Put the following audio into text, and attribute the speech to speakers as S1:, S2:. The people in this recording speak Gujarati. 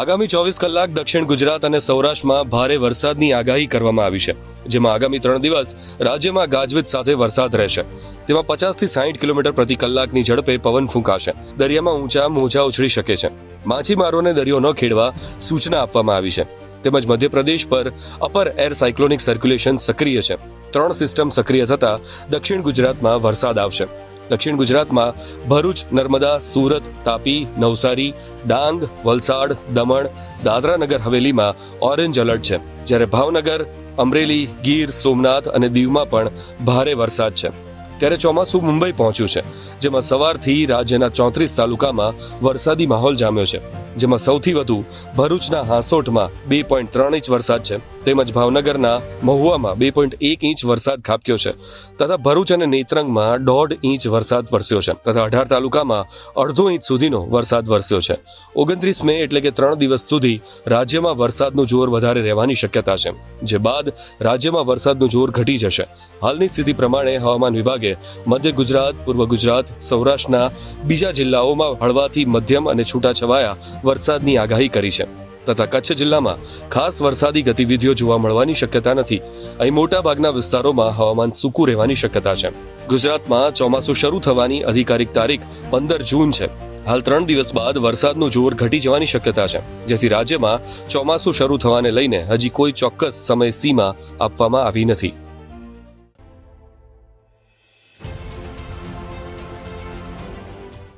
S1: આગામી ચોવીસ કલાક દક્ષિણ ગુજરાત અને સૌરાષ્ટ્રમાં ભારે વરસાદની આગાહી કરવામાં આવી છે, જેમાં આગામી ત્રણ દિવસ રાજ્યમાં ગાજવીજ સાથે વરસાદ રહેશે. તેમાં પચાસથી સાહીઠ કિલોમીટર પ્રતિ કલાકની ઝડપે પવન ફૂંકાશે. દરિયામાં ઊંચા મોજા ઉછળી શકે છે. માછીમારોને દરિયો ન ખેડવા સૂચના આપવામાં આવી છે. તેમજ મધ્યપ્રદેશ પર અપર એર સાયક્લોનિક સર્ક્યુલેશન સક્રિય છે. ત્રણ સિસ્ટમ સક્રિય થતા દક્ષિણ ગુજરાતમાં વરસાદ આવશે. દક્ષિણ ગુજરાતમાં ભરૂચ, નર્મદા, સુરત, તાપી, નવસારી, ડાંગ, વલસાડ, દમણ દાદરા નગર હવેલીમાં ઓરેન્જ એલર્ટ છે. જ્યારે ભાવનગર, અમરેલી, ગીર, સોમનાથ અને દીવમાં પણ ભારે વરસાદ છે. ત્યારે ચોમાસું મુંબઈ પહોંચ્યું છે, જેમાં સવારથી રાજ્યના ચોત્રીસ તાલુકામાં વરસાદી માહોલ જામ્યો છે, જેમાં સૌથી વધુ ભરૂચના હાંસોટમાં બે પોઈન્ટ ત્રણ ઇંચ વરસાદ છે, તેમજ ભાવનગરના મહુવામાં બે પોઈન્ટ એક ઇંચ વરસાદ ખાબક્યો છે, તથા ભરૂચ અને નેત્રંગમાં દોઢ ઇંચ વરસાદ વરસ્યો છે, તથા અઢાર તાલુકામાં અડધો ઇંચ સુધીનો વરસાદ વરસ્યો છે. ઓગણત્રીસ મે એટલે કે ત્રણ દિવસ સુધી રાજ્યમાં વરસાદનું જોર વધારે રહેવાની શક્યતા છે, જે બાદ રાજ્યમાં વરસાદનું જોર ઘટી જશે. હાલની સ્થિતિ પ્રમાણે હવામાન વિભાગે મધ્ય ગુજરાત, પૂર્વ ગુજરાત, સૌરાષ્ટ્રના બીજા જિલ્લાઓમાં હળવાથી મધ્યમ અને છૂટાછવાયા વરસાદની આગાહી કરી છે. તથા કચ્છ જિલ્લામાં ખાસ વરસાદી ગતિવિધિઓ જોવા મળવાની શક્યતા નથી. અહીં મોટાભાગના વિસ્તારોમાં હવામાન સૂકું રહેવાની શક્યતા છે. ગુજરાતમાં ચોમાસું શરૂ થવાની અધિકારિક તારીખ પંદર જૂન છે. હાલ ત્રણ દિવસ બાદ વરસાદનું જોર ઘટી જવાની શક્યતા છે. જેથી રાજ્યમાં ચોમાસું શરૂ થવાને લઈને હજી કોઈ ચોક્કસ સમય સીમા આપવામાં આવી નથી.